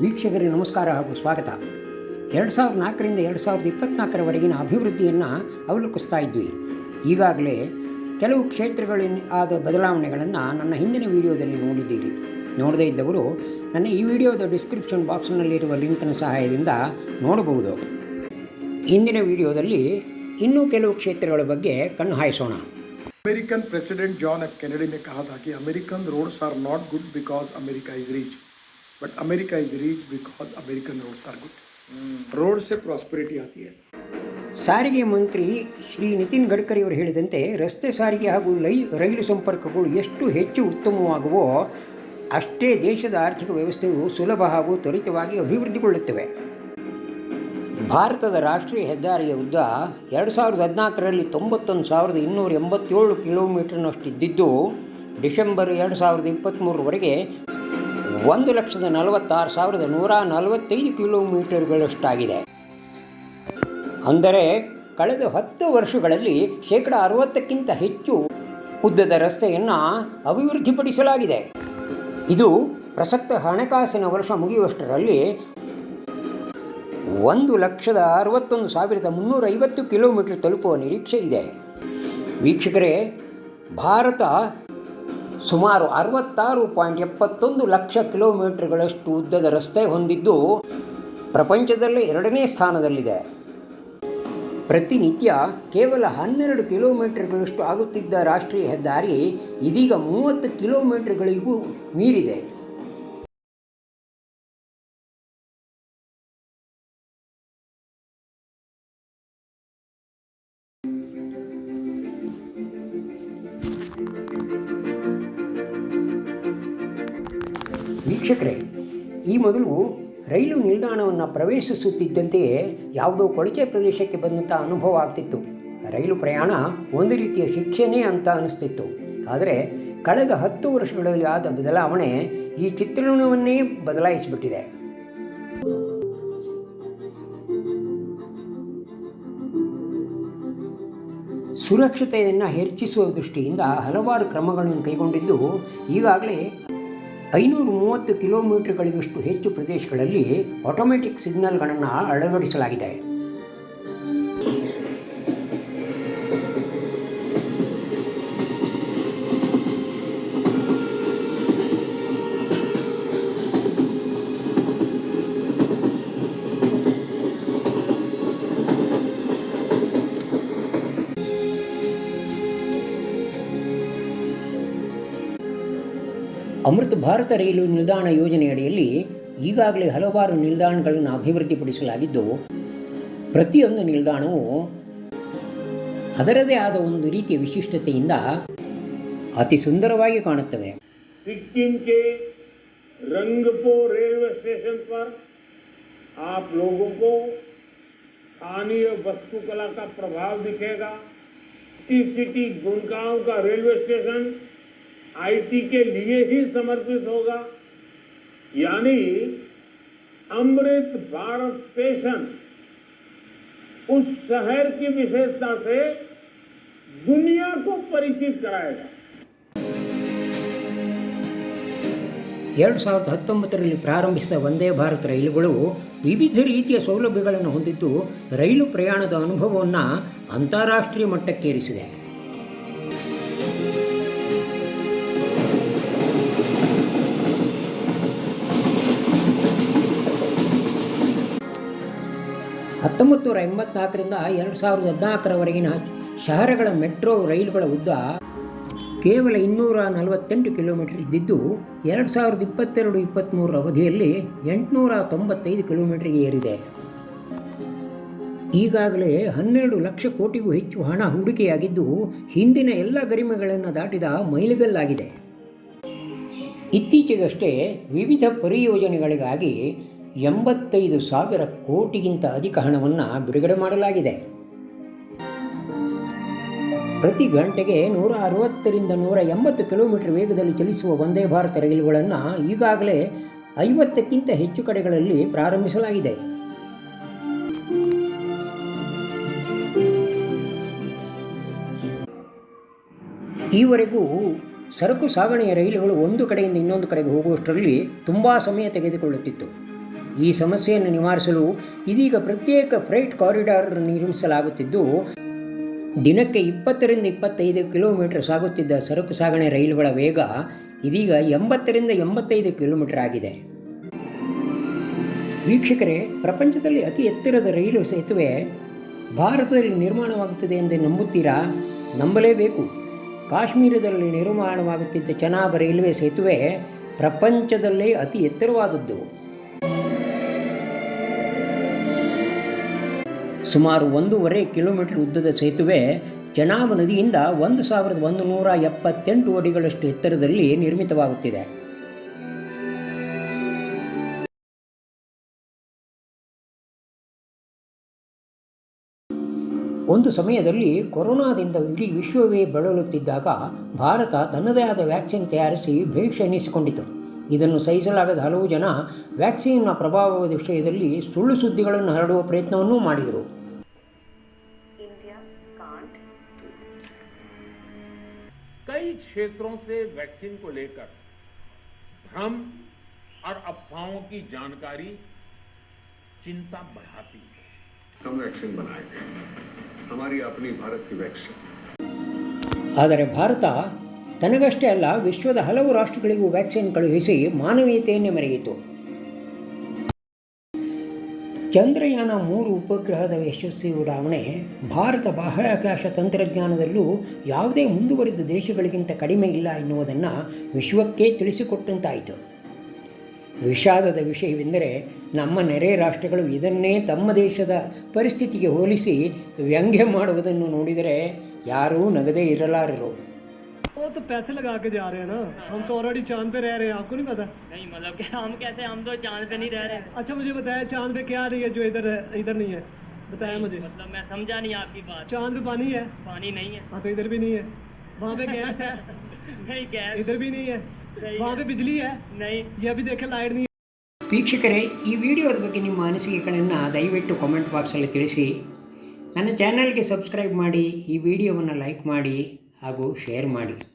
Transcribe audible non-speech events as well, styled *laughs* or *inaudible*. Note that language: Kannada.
ವೀಕ್ಷಕರಿಗೆ ನಮಸ್ಕಾರ ಹಾಗೂ ಸ್ವಾಗತ. ಎರಡು ಸಾವಿರದ ನಾಲ್ಕರಿಂದ ಎರಡು ಸಾವಿರದ ಇಪ್ಪತ್ತ್ನಾಲ್ಕರವರೆಗಿನ ಅಭಿವೃದ್ಧಿಯನ್ನು ಅವಲೋಕಿಸ್ತಾ ಇದ್ವಿ. ಈಗಾಗಲೇ ಕೆಲವು ಕ್ಷೇತ್ರಗಳಿನ ಆದ ಬದಲಾವಣೆಗಳನ್ನು ನನ್ನ ಹಿಂದಿನ ವಿಡಿಯೋದಲ್ಲಿ ನೋಡಿದ್ದೀರಿ. ನೋಡದೇ ಇದ್ದವರು ನನ್ನ ಈ ವಿಡಿಯೋದ ಡಿಸ್ಕ್ರಿಪ್ಷನ್ ಬಾಕ್ಸ್ನಲ್ಲಿರುವ ಲಿಂಕ್ನ ಸಹಾಯದಿಂದ ನೋಡಬಹುದು. ಇಂದಿನ ವಿಡಿಯೋದಲ್ಲಿ ಇನ್ನೂ ಕೆಲವು ಕ್ಷೇತ್ರಗಳ ಬಗ್ಗೆ ಕಣ್ಣು ಹಾಯಿಸೋಣ. ಅಮೆರಿಕನ್ ಪ್ರೆಸಿಡೆಂಟ್ ಜಾನ್ ಎಫ್ ಕೆನಡಿಗೆ ಹಾಗೆ American roads are not good because America is rich. but America is rich because American roads are good road से प्रॉस्पेरिटी आती है ಸಾರಿಗೆ ಮಂತ್ರಿ ಶ್ರೀ ನಿತಿನ್ ಗಡ್ಕರಿ ಅವರು ಹೇಳಿದಂತೆ ರಸ್ತೆ ಸಾರಿಗೆ ಹಾಗೂ ಲೈ ರೈಲು ಸಂಪರ್ಕಗಳು ಎಷ್ಟು ಹೆಚ್ಚು ಉತ್ತಮವಾಗುವೋ ಅಷ್ಟೇ ದೇಶದ ಆರ್ಥಿಕ ವ್ಯವಸ್ಥೆಯು ಸುಲಭ ಹಾಗೂ ತ್ವರಿತವಾಗಿ ಅಭಿವೃದ್ಧಿಗೊಳ್ಳುತ್ತವೆ ಭಾರತದ ರಾಷ್ಟ್ರೀಯ ಹೆದ್ದಾರಿಯ ಉದ್ದ ಎರಡು ಸಾವಿರದ ಹದಿನಾಲ್ಕರಲ್ಲಿ ತೊಂಬತ್ತೊಂದು ಸಾವಿರದ ಇನ್ನೂರ ಎಂಬತ್ತೇಳು ಕಿಲೋಮೀಟರ್ನಷ್ಟು ಇದ್ದಿದ್ದು ಡಿಸೆಂಬರ್ ಎರಡು ಸಾವಿರದ ಇಪ್ಪತ್ತ್ಮೂರರವರೆಗೆ ಒಂದು ಲಕ್ಷದ ನಲವತ್ತಾರು ಸಾವಿರದ ನೂರ ನಲವತ್ತೈದು ಕಿಲೋಮೀಟರ್ಗಳಷ್ಟಾಗಿದೆ. ಅಂದರೆ ಕಳೆದ ಹತ್ತು ವರ್ಷಗಳಲ್ಲಿ ಶೇಕಡ ಅರವತ್ತಕ್ಕಿಂತ ಹೆಚ್ಚು ಉದ್ದದ ರಸ್ತೆಯನ್ನು ಅಭಿವೃದ್ಧಿಪಡಿಸಲಾಗಿದೆ. ಇದು ಪ್ರಸಕ್ತ ಹಣಕಾಸಿನ ವರ್ಷ ಮುಗಿಯುವಷ್ಟರಲ್ಲಿ ಒಂದು ಲಕ್ಷದ ಅರವತ್ತೊಂದು ಸಾವಿರದ ಮುನ್ನೂರ ಐವತ್ತು ಕಿಲೋಮೀಟರ್ ತಲುಪುವ ನಿರೀಕ್ಷೆ ಇದೆ. ವೀಕ್ಷಕರೇ, ಭಾರತ ಸುಮಾರು ಅರವತ್ತಾರು ಪಾಯಿಂಟ್ ಎಪ್ಪತ್ತೊಂದು ಲಕ್ಷ ಕಿಲೋಮೀಟರ್ಗಳಷ್ಟು ಉದ್ದದ ರಸ್ತೆ ಹೊಂದಿದ್ದು ಪ್ರಪಂಚದಲ್ಲೇ ಎರಡನೇ ಸ್ಥಾನದಲ್ಲಿದೆ. ಪ್ರತಿನಿತ್ಯ ಕೇವಲ ಹನ್ನೆರಡು ಕಿಲೋಮೀಟರ್ಗಳಷ್ಟು ಆಗುತ್ತಿದ್ದ ರಾಷ್ಟ್ರೀಯ ಹೆದ್ದಾರಿ ಇದೀಗ ಮೂವತ್ತು ಕಿಲೋಮೀಟರ್ಗಳಿಗೂ ಮೀರಿದೆ. ವೀಕ್ಷಕರೇ, ಈ ಮೊದಲು ರೈಲು ನಿಲ್ದಾಣವನ್ನು ಪ್ರವೇಶಿಸುತ್ತಿದ್ದಂತೆಯೇ ಯಾವುದೋ ಕೊಳಚೆ ಪ್ರದೇಶಕ್ಕೆ ಬಂದಂಥ ಅನುಭವ ಆಗ್ತಿತ್ತು. ರೈಲು ಪ್ರಯಾಣ ಒಂದು ರೀತಿಯ ಶಿಕ್ಷೆನೇ ಅಂತ ಅನಿಸ್ತಿತ್ತು. ಆದರೆ ಕಳೆದ ಹತ್ತು ವರ್ಷಗಳಲ್ಲಿ ಆದ ಬದಲಾವಣೆ ಈ ಚಿತ್ರಣವನ್ನೇ ಬದಲಾಯಿಸಿಬಿಟ್ಟಿದೆ. ಸುರಕ್ಷತೆಯನ್ನು ಹೆಚ್ಚಿಸುವ ದೃಷ್ಟಿಯಿಂದ ಹಲವಾರು ಕ್ರಮಗಳನ್ನು ಕೈಗೊಂಡಿದ್ದು ಈಗಾಗಲೇ ಐನೂರು ಮೂವತ್ತು ಕಿಲೋಮೀಟರ್ಗಳಿಗಷ್ಟು ಹೆಚ್ಚು ಪ್ರದೇಶಗಳಲ್ಲಿ ಆಟೋಮೆಟಿಕ್ ಸಿಗ್ನಲ್ಗಳನ್ನು ಅಳವಡಿಸಲಾಗಿದೆ. ಅಮೃತ ಭಾರತ ರೈಲು ನಿಲ್ದಾಣ ಯೋಜನೆಯಡಿಯಲ್ಲಿ ಈಗಾಗಲೇ ಹಲವಾರು ನಿಲ್ದಾಣಗಳನ್ನು ಅಭಿವೃದ್ಧಿಪಡಿಸಲಾಗಿದ್ದು ಪ್ರತಿಯೊಂದು ನಿಲ್ದಾಣವು ಅದರದೇ ಆದ ಒಂದು ರೀತಿಯ ವಿಶಿಷ್ಟತೆಯಿಂದ ಅತಿ ಸುಂದರವಾಗಿ ಕಾಣುತ್ತವೆ सिक्किम के रंगपो रेलवे स्टेशन पर आप लोगों को स्थानीय वस्तुकला का प्रभाव दिखेगा टी सिटी गुड़गांव का रेलवे स्टेशन आईटी के लिए ही समर्पित होगा यानी अमृत भारत स्टेशन उस शहर की विशेषता से दुनिया को परिचित कराएगा ಎರಡು ಸಾವಿರದ ಹತ್ತೊಂಬತ್ತರಲ್ಲಿ ಪ್ರಾರಂಭಿಸಿದ ವಂದೇ ಭಾರತ್ ರೈಲುಗಳು ವಿವಿಧ ರೀತಿಯ ಸೌಲಭ್ಯಗಳನ್ನು ಹೊಂದಿದ್ದು ರೈಲು ಪ್ರಯಾಣದ ಅನುಭವವನ್ನು ಅಂತಾರಾಷ್ಟ್ರೀಯ ಮಟ್ಟಕ್ಕೇರಿಸಿದೆ ಹತ್ತೊಂಬತ್ತು ನೂರ ಎಂಬತ್ನಾಲ್ಕರಿಂದ ಎರಡು ಸಾವಿರದ ಹದಿನಾಲ್ಕರವರೆಗಿನ ಶಹರಗಳ ಮೆಟ್ರೋ ರೈಲುಗಳ ಉದ್ದ ಕೇವಲ ಇನ್ನೂರ ನಲವತ್ತೆಂಟು ಕಿಲೋಮೀಟರ್ ಇದ್ದಿದ್ದು ಎರಡು ಸಾವಿರದ ಇಪ್ಪತ್ತೆರಡು ಇಪ್ಪತ್ತ್ಮೂರರ ಅವಧಿಯಲ್ಲಿ ಎಂಟುನೂರ ತೊಂಬತ್ತೈದು ಕಿಲೋಮೀಟರ್ಗೆ ಏರಿದೆ. ಈಗಾಗಲೇ ಹನ್ನೆರಡು ಲಕ್ಷ ಕೋಟಿಗೂ ಹೆಚ್ಚು ಹಣ ಹೂಡಿಕೆಯಾಗಿದ್ದು ಹಿಂದಿನ ಎಲ್ಲ ಗರಿಮೆಗಳನ್ನು ದಾಟಿದ ಮೈಲಿಗಲ್ಲಾಗಿದೆ. ಇತ್ತೀಚೆಗಷ್ಟೇ ವಿವಿಧ ಪರಿಯೋಜನೆಗಳಿಗಾಗಿ ಎಂಬತ್ತೈದು ಸಾವಿರ ಕೋಟಿಗಿಂತ ಅಧಿಕ ಹಣವನ್ನು ಬಿಡುಗಡೆ ಮಾಡಲಾಗಿದೆ. ಪ್ರತಿ ಗಂಟೆಗೆ ನೂರ ಅರವತ್ತರಿಂದ ನೂರ ಎಂಬತ್ತು ಕಿಲೋಮೀಟರ್ ವೇಗದಲ್ಲಿ ಚಲಿಸುವ ವಂದೇ ಭಾರತ ರೈಲುಗಳನ್ನು ಈಗಾಗಲೇ ಐವತ್ತಕ್ಕಿಂತ ಹೆಚ್ಚು ಕಡೆಗಳಲ್ಲಿ ಪ್ರಾರಂಭಿಸಲಾಗಿದೆ. ಈವರೆಗೂ ಸರಕು ಸಾಗಣೆಯ ರೈಲುಗಳು ಒಂದು ಕಡೆಯಿಂದ ಇನ್ನೊಂದು ಕಡೆಗೆ ಹೋಗುವಷ್ಟರಲ್ಲಿ ತುಂಬ ಸಮಯ ತೆಗೆದುಕೊಳ್ಳುತ್ತಿತ್ತು. ಈ ಸಮಸ್ಯೆಯನ್ನು ನಿವಾರಿಸಲು ಇದೀಗ ಪ್ರತ್ಯೇಕ ಫ್ರೈಟ್ ಕಾರಿಡಾರ್ ನಿರ್ಮಿಸಲಾಗುತ್ತಿದ್ದು, ದಿನಕ್ಕೆ ಇಪ್ಪತ್ತರಿಂದ ಇಪ್ಪತ್ತೈದು ಕಿಲೋಮೀಟರ್ ಸಾಗುತ್ತಿದ್ದ ಸರಕು ಸಾಗಣೆ ರೈಲುಗಳ ವೇಗ ಇದೀಗ ಎಂಬತ್ತರಿಂದ ಎಂಬತ್ತೈದು ಕಿಲೋಮೀಟರ್ ಆಗಿದೆ. ವೀಕ್ಷಕರೇ, ಪ್ರಪಂಚದಲ್ಲಿ ಅತಿ ಎತ್ತರದ ರೈಲು ಸೇತುವೆ ಭಾರತದಲ್ಲಿ ನಿರ್ಮಾಣವಾಗುತ್ತದೆ ಎಂದು ನಂಬುತ್ತೀರಾ? ನಂಬಲೇಬೇಕು. ಕಾಶ್ಮೀರದಲ್ಲಿ ನಿರ್ಮಾಣವಾಗುತ್ತಿದ್ದ ಚೆನಾಬ್ ರೈಲ್ವೆ ಸೇತುವೆ ಪ್ರಪಂಚದಲ್ಲೇ ಅತಿ ಎತ್ತರವಾದದ್ದು. ಸುಮಾರು ಒಂದೂವರೆ ಕಿಲೋಮೀಟರ್ ಉದ್ದದ ಸೇತುವೆ ಚೆನಾಬ್ ನದಿಯಿಂದ ಒಂದು ಸಾವಿರದ ಒಂದು ನೂರ ಎಪ್ಪತ್ತೆಂಟು ಅಡಿಗಳಷ್ಟು ಎತ್ತರದಲ್ಲಿ ನಿರ್ಮಿತವಾಗುತ್ತಿದೆ. ಒಂದು ಸಮಯದಲ್ಲಿ ಕೊರೋನಾದಿಂದ ಇಡೀ ವಿಶ್ವವೇ ಬಳಲುತ್ತಿದ್ದಾಗ ಭಾರತ ತನ್ನದೇ ಆದ ವ್ಯಾಕ್ಸಿನ್ ತಯಾರಿಸಿ ಭೇಷ ಎನಿಸಿಕೊಂಡಿತು. ಇದನ್ನು ಸಹಿಸಲಾಗದ ಹಲವು ಜನ ವ್ಯಾಕ್ಸಿನ್ನ ಪ್ರಭಾವದ ವಿಷಯದಲ್ಲಿ ಸುಳ್ಳು ಸುದ್ದಿಗಳನ್ನು ಹರಡುವ ಪ್ರಯತ್ನವನ್ನೂ ಮಾಡಿದರು. कई क्षेत्रों से वैक्सीन को लेकर भ्रम और अफवाहों की जानकारी चिंता बढ़ाती है हम वैक्सीन बनाएंगे हमारी अपनी भारत की वैक्सीन ಆದರೆ ಭಾರತ ತನಗಷ್ಟೇ ಅಲ್ಲ ವಿಶ್ವದ ಹಲವು ರಾಷ್ಟ್ರಗಳಿಗೂ ವ್ಯಾಕ್ಸಿನ್ ಕಳುಹಿಸಿ ಮಾನವೀಯತೆಯನ್ನೇ ಮೆರೆಯಿತು ಚಂದ್ರಯಾನ ಮೂರು ಉಪಗ್ರಹದ ಯಶಸ್ವಿ ಉಡಾವಣೆ ಭಾರತ ಬಾಹ್ಯಾಕಾಶ ತಂತ್ರಜ್ಞಾನದಲ್ಲೂ ಯಾವುದೇ ಮುಂದುವರಿದ ದೇಶಗಳಿಗಿಂತ ಕಡಿಮೆ ಇಲ್ಲ ಎನ್ನುವುದನ್ನು ವಿಶ್ವಕ್ಕೆ ತಿಳಿಸಿಕೊಟ್ಟಂತಾಯಿತು. ವಿಷಾದದ ವಿಷಯವೆಂದರೆ ನಮ್ಮ ನೆರೆ ರಾಷ್ಟ್ರಗಳು ಇದನ್ನೇ ತಮ್ಮ ದೇಶದ ಪರಿಸ್ಥಿತಿಗೆ ಹೋಲಿಸಿ ವ್ಯಂಗ್ಯ ಮಾಡುವುದನ್ನು ನೋಡಿದರೆ ಯಾರೂ ನಗದೇ ಇರಲಾರರು. वो तो पैसे लगा के जा रहे हैं ना हम तो ऑलरेडी चांद पे रह रहे हैं आपको नहीं पता नहीं मतलब कि हम कैसे हम तो चांद पे नहीं रह रहे अच्छा मुझे बताया चांद पे क्या नहीं है जो इधर है इधर नहीं है बताया मुझे मतलब मैं समझा नहीं आपकी बात चांद पे पानी है पानी नहीं है हाँ तो इधर भी नहीं है वहाँ पे गैस है *laughs* नहीं गैस इधर भी नहीं है सही वहाँ पे बिजली है नहीं ये अभी देखे लाइट नहीं है ವೀಕ್ಷಕರೇ ಈ ವಿಡಿಯೋದ ಬಗ್ಗೆ ನಿಮ್ಮ ಅನಿಸಿಕೆಗಳನ್ನು ದಯವಿಟ್ಟು ಕಾಮೆಂಟ್ ಬಾಕ್ಸಲ್ಲಿ ತಿಳಿಸಿ ನನ್ನ ಚಾನಲ್ಗೆ ಸಬ್ಸ್ಕ್ರೈಬ್ ಮಾಡಿ ಈ ವಿಡಿಯೋವನ್ನು ಲೈಕ್ ಮಾಡಿ ಹಾಗೂ ಶೇರ್ ಮಾಡಿ